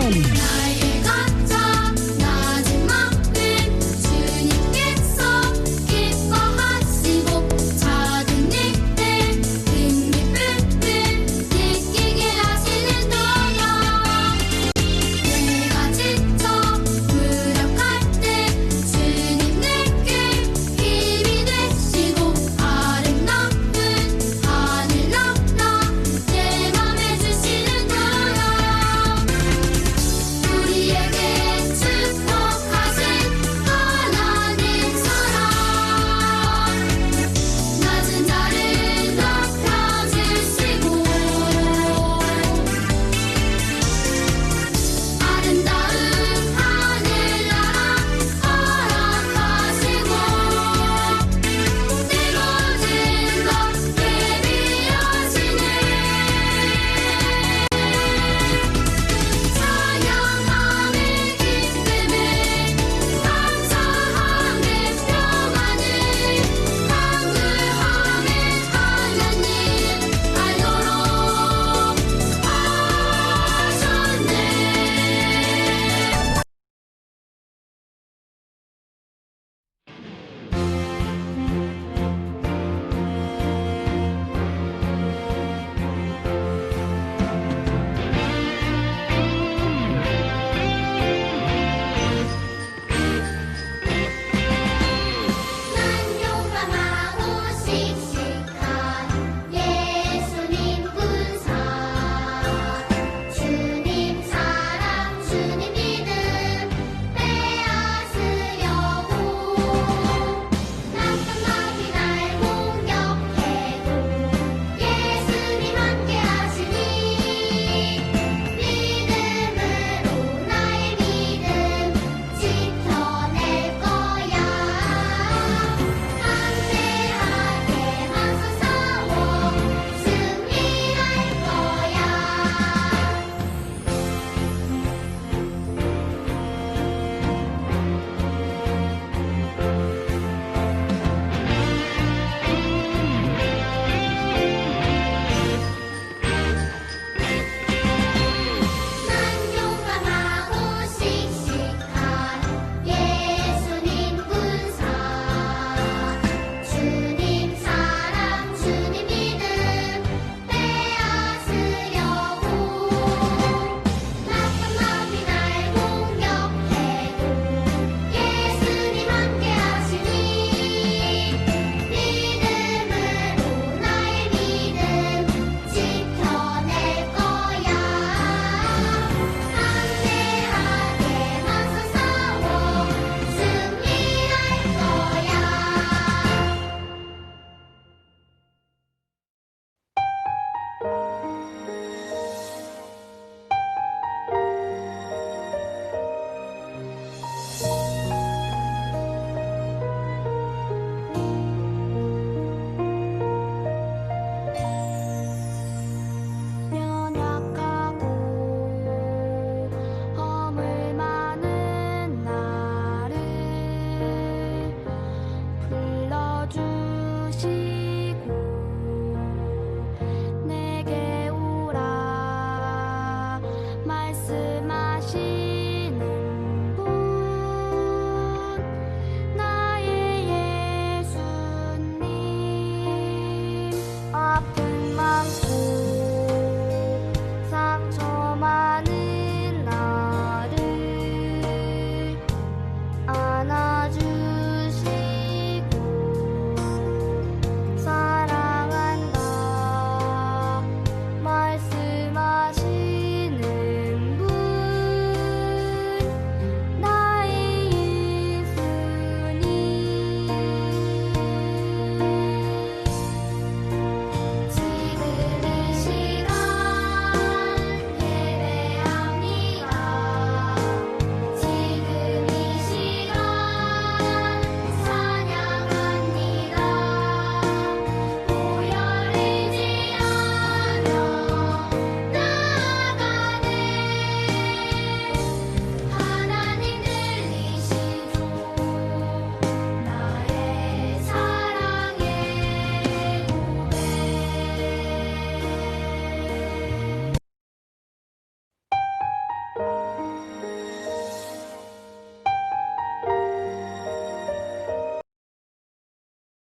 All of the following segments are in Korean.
나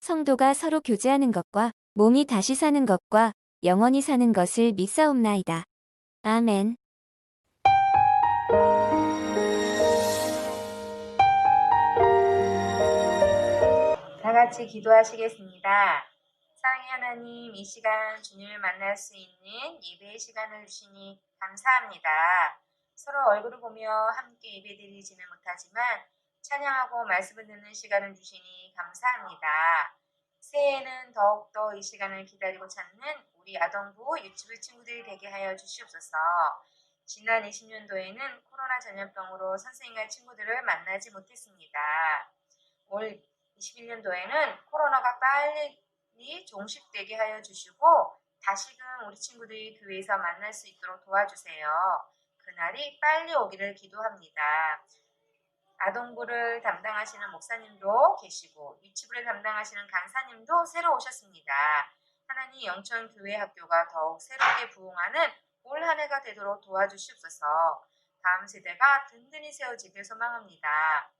성도가 서로 교제하는 것과 몸이 다시 사는 것과 영원히 사는 것을 믿사옵나이다. 아멘. 다 같이 기도하시겠습니다. 사랑의 하나님, 이 시간 주님을 만날 수 있는 예배의 시간을 주시니 감사합니다. 서로 얼굴을 보며 함께 예배드리지는 못하지만 찬양하고 말씀을 듣는 시간을 주시니 감사합니다. 새해에는 더욱더 이 시간을 기다리고 찾는 우리 아동부 유치부 친구들이 되게 하여 주시옵소서. 지난 20년도에는 코로나 전염병으로 선생님과 친구들을 만나지 못했습니다. 올 21년도에는 코로나가 빨리 종식되게 하여 주시고 다시금 우리 친구들이 교회에서 만날 수 있도록 도와주세요. 그날이 빨리 오기를 기도합니다. 아동부를 담당하시는 목사님도 계시고 유치부를 담당하시는 강사님도 새로 오셨습니다. 하나님 영천 교회 학교가 더욱 새롭게 부흥하는 올 한 해가 되도록 도와주시옵소서. 다음 세대가 든든히 세워지길 소망합니다.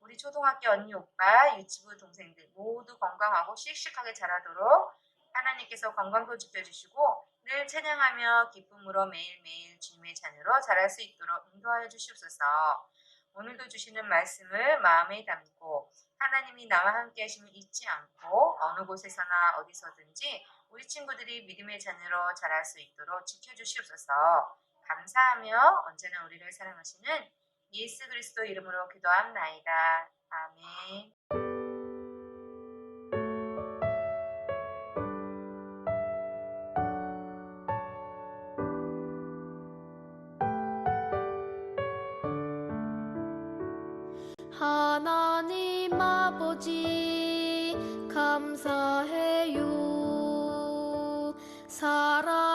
우리 초등학교 언니 오빠, 유치부 동생들 모두 건강하고 씩씩하게 자라도록 하나님께서 건강도 지켜주시고 늘 찬양하며 기쁨으로 매일매일 주님의 자녀로 자랄 수 있도록 인도하여 주시옵소서. 오늘도 주시는 말씀을 마음에 담고 하나님이 나와 함께 하심을 잊지 않고 어느 곳에서나 어디서든지 우리 친구들이 믿음의 자녀로 자랄 수 있도록 지켜주시옵소서. 감사하며 언제나 우리를 사랑하시는 예수 그리스도 이름으로 기도합나이다. 아멘. 하나님 아버지. 감사해요. 사랑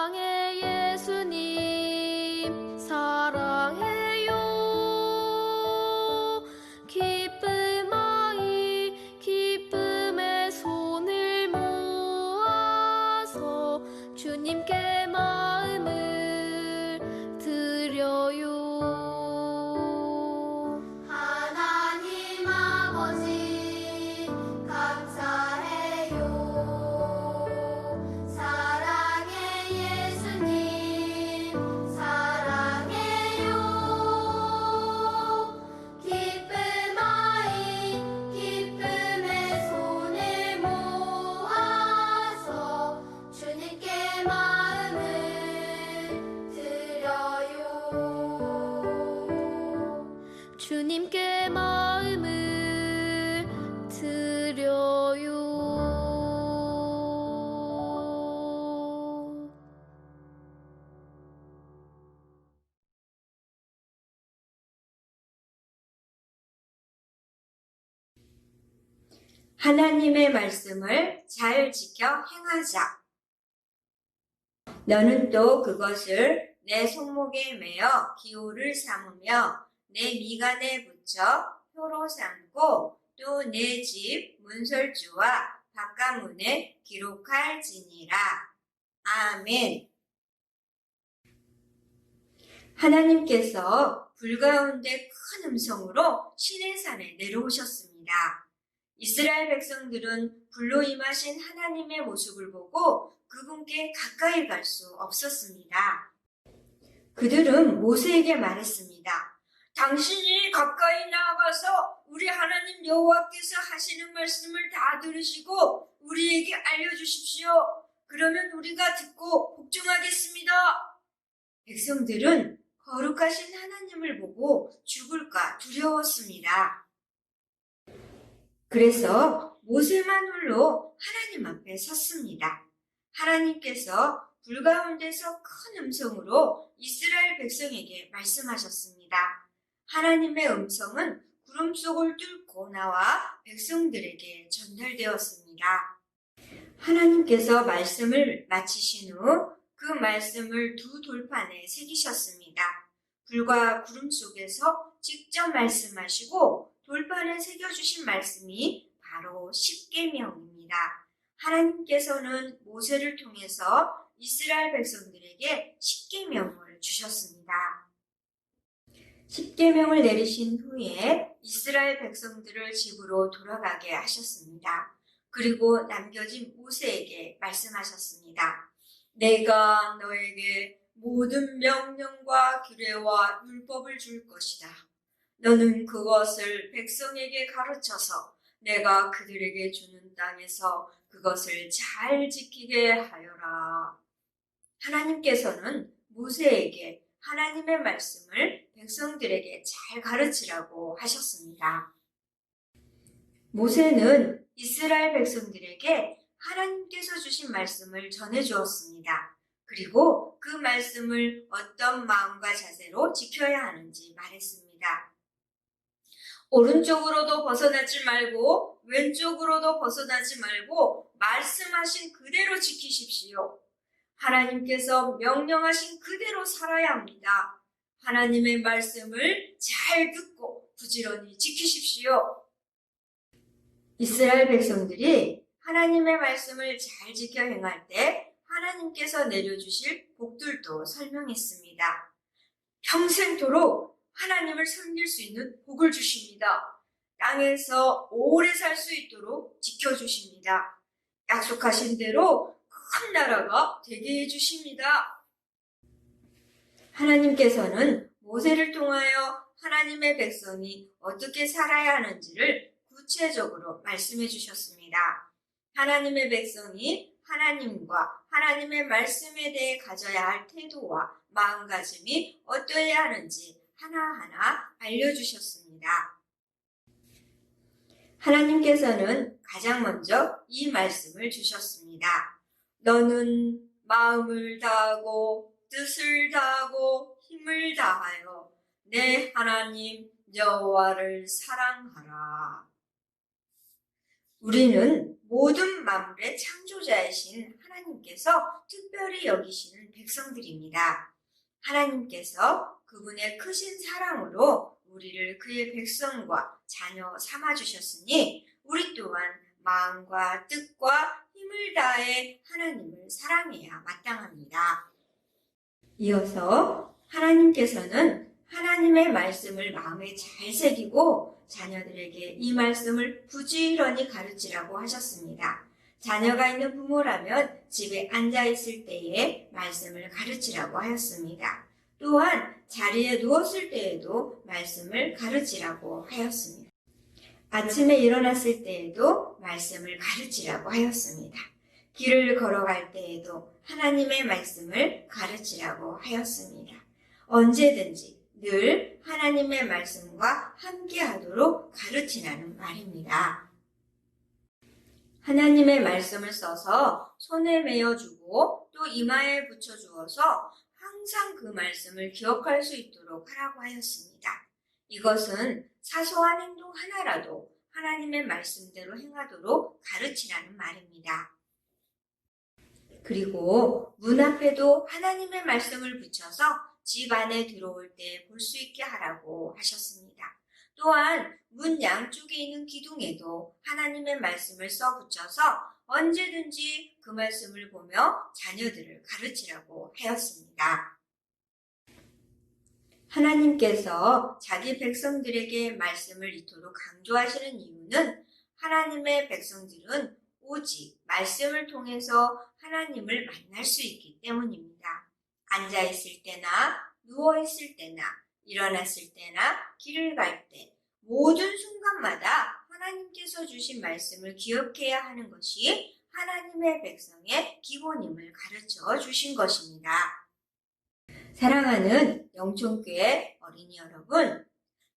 하나님의 말씀을 잘 지켜 행하자. 너는 또 그것을 내 손목에 매어 기호를 삼으며 내 미간에 붙여 표로 삼고 또 내 집 문설주와 바깥문에 기록할지니라. 아멘. 하나님께서 불 가운데 큰 음성으로 시내산에 내려오셨습니다. 이스라엘 백성들은 불로 임하신 하나님의 모습을 보고 그분께 가까이 갈 수 없었습니다. 그들은 모세에게 말했습니다. 당신이 가까이 나아가서 우리 하나님 여호와께서 하시는 말씀을 다 들으시고 우리에게 알려주십시오. 그러면 우리가 듣고 복종하겠습니다. 백성들은 거룩하신 하나님을 보고 죽을까 두려웠습니다. 그래서 모세만 홀로 하나님 앞에 섰습니다. 하나님께서 불 가운데서 큰 음성으로 이스라엘 백성에게 말씀하셨습니다. 하나님의 음성은 구름 속을 뚫고 나와 백성들에게 전달되었습니다. 하나님께서 말씀을 마치신 후 그 말씀을 두 돌판에 새기셨습니다. 불과 구름 속에서 직접 말씀하시고 돌판에 새겨주신 말씀이 바로 십계명입니다. 하나님께서는 모세를 통해서 이스라엘 백성들에게 십계명을 주셨습니다. 십계명을 내리신 후에 이스라엘 백성들을 집으로 돌아가게 하셨습니다. 그리고 남겨진 모세에게 말씀하셨습니다. 내가 너에게 모든 명령과 규례와 율법을 줄 것이다. 너는 그것을 백성에게 가르쳐서 내가 그들에게 주는 땅에서 그것을 잘 지키게 하여라. 하나님께서는 모세에게 하나님의 말씀을 백성들에게 잘 가르치라고 하셨습니다. 모세는 이스라엘 백성들에게 하나님께서 주신 말씀을 전해 주었습니다. 그리고 그 말씀을 어떤 마음과 자세로 지켜야 하는지 말했습니다. 오른쪽으로도 벗어나지 말고 왼쪽으로도 벗어나지 말고 말씀하신 그대로 지키십시오. 하나님께서 명령하신 그대로 살아야 합니다. 하나님의 말씀을 잘 듣고 부지런히 지키십시오. 이스라엘 백성들이 하나님의 말씀을 잘 지켜 행할 때 하나님께서 내려주실 복들도 설명했습니다. 평생토록 하나님을 섬길 수 있는 복을 주십니다. 땅에서 오래 살 수 있도록 지켜주십니다. 약속하신 대로 큰 나라가 되게 해주십니다. 하나님께서는 모세를 통하여 하나님의 백성이 어떻게 살아야 하는지를 구체적으로 말씀해 주셨습니다. 하나님의 백성이 하나님과 하나님의 말씀에 대해 가져야 할 태도와 마음가짐이 어떠해야 하는지 하나하나 알려주셨습니다. 하나님께서는 가장 먼저 이 말씀을 주셨습니다. 너는 마음을 다하고 뜻을 다하고 힘을 다하여 내 하나님 여호와를 사랑하라. 우리는 모든 만물의 창조자이신 하나님께서 특별히 여기시는 백성들입니다. 하나님께서 그분의 크신 사랑으로 우리를 그의 백성과 자녀 삼아 주셨으니 우리 또한 마음과 뜻과 힘을 다해 하나님을 사랑해야 마땅합니다. 이어서 하나님께서는 하나님의 말씀을 마음에 잘 새기고 자녀들에게 이 말씀을 부지런히 가르치라고 하셨습니다. 자녀가 있는 부모라면 집에 앉아 있을 때에 말씀을 가르치라고 하였습니다. 또한 자리에 누웠을 때에도 말씀을 가르치라고 하였습니다. 아침에 일어났을 때에도 말씀을 가르치라고 하였습니다. 길을 걸어갈 때에도 하나님의 말씀을 가르치라고 하였습니다. 언제든지 늘 하나님의 말씀과 함께 하도록 가르치라는 말입니다. 하나님의 말씀을 써서 손에 메어주고 또 이마에 붙여주어서 항상 그 말씀을 기억할 수 있도록 하라고 하였습니다. 이것은 사소한 행동 하나라도 하나님의 말씀대로 행하도록 가르치라는 말입니다. 그리고 문 앞에도 하나님의 말씀을 붙여서 집 안에 들어올 때 볼 수 있게 하라고 하셨습니다. 또한 문 양쪽에 있는 기둥에도 하나님의 말씀을 써 붙여서 언제든지 그 말씀을 보며 자녀들을 가르치라고 하였습니다. 하나님께서 자기 백성들에게 말씀을 이토록 강조하시는 이유는 하나님의 백성들은 오직 말씀을 통해서 하나님을 만날 수 있기 때문입니다. 앉아 있을 때나 누워 있을 때나 일어났을 때나 길을 갈 때 모든 순간마다 하나님께서 주신 말씀을 기억해야 하는 것이 하나님의 백성의 기본임을 가르쳐 주신 것입니다. 사랑하는 영촌교회 어린이 여러분,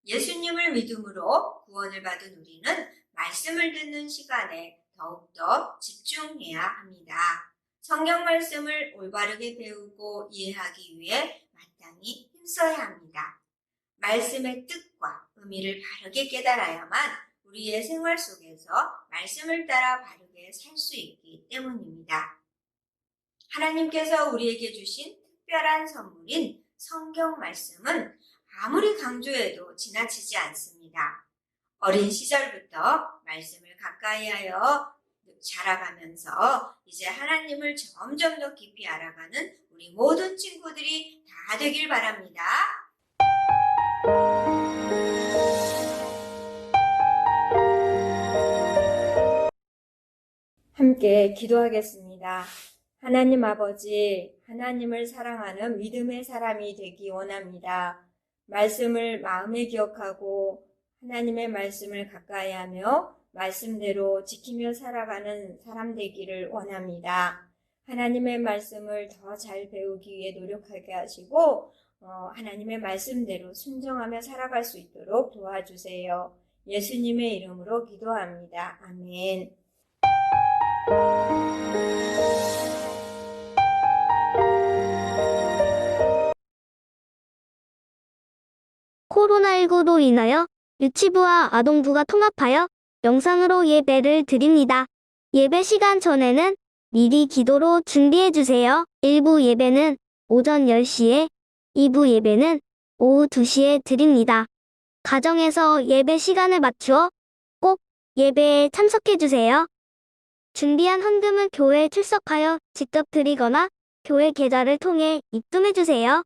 예수님을 믿음으로 구원을 받은 우리는 말씀을 듣는 시간에 더욱더 집중해야 합니다. 성경 말씀을 올바르게 배우고 이해하기 위해 마땅히 힘써야 합니다. 말씀의 뜻과 의미를 바르게 깨달아야만 우리의 생활 속에서 말씀을 따라 바르게 살 수 있기 때문입니다. 하나님께서 우리에게 주신 특별한 선물인 성경 말씀은 아무리 강조해도 지나치지 않습니다. 어린 시절부터 말씀을 가까이 하여 자라가면서 이제 하나님을 점점 더 깊이 알아가는 우리 모든 친구들이 다 되길 바랍니다. 함께 기도하겠습니다. 하나님 아버지, 하나님을 사랑하는 믿음의 사람이 되기 원합니다. 말씀을 마음에 기억하고 하나님의 말씀을 가까이 하며 말씀대로 지키며 살아가는 사람 되기를 원합니다. 하나님의 말씀을 더 잘 배우기 위해 노력하게 하시고 어, 하나님의 말씀대로 순종하며 살아갈 수 있도록 도와주세요. 예수님의 이름으로 기도합니다. 아멘. 인하여 유치부와 아동부가 통합하여 영상으로 예배를 드립니다. 예배 시간 전에는 미리 기도로 준비해 주세요. 1부 예배는 오전 10시에, 2부 예배는 오후 2시에 드립니다. 가정에서 예배 시간을 맞추어 꼭 예배에 참석해 주세요. 준비한 헌금은 교회에 출석하여 직접 드리거나 교회 계좌를 통해 입금해 주세요.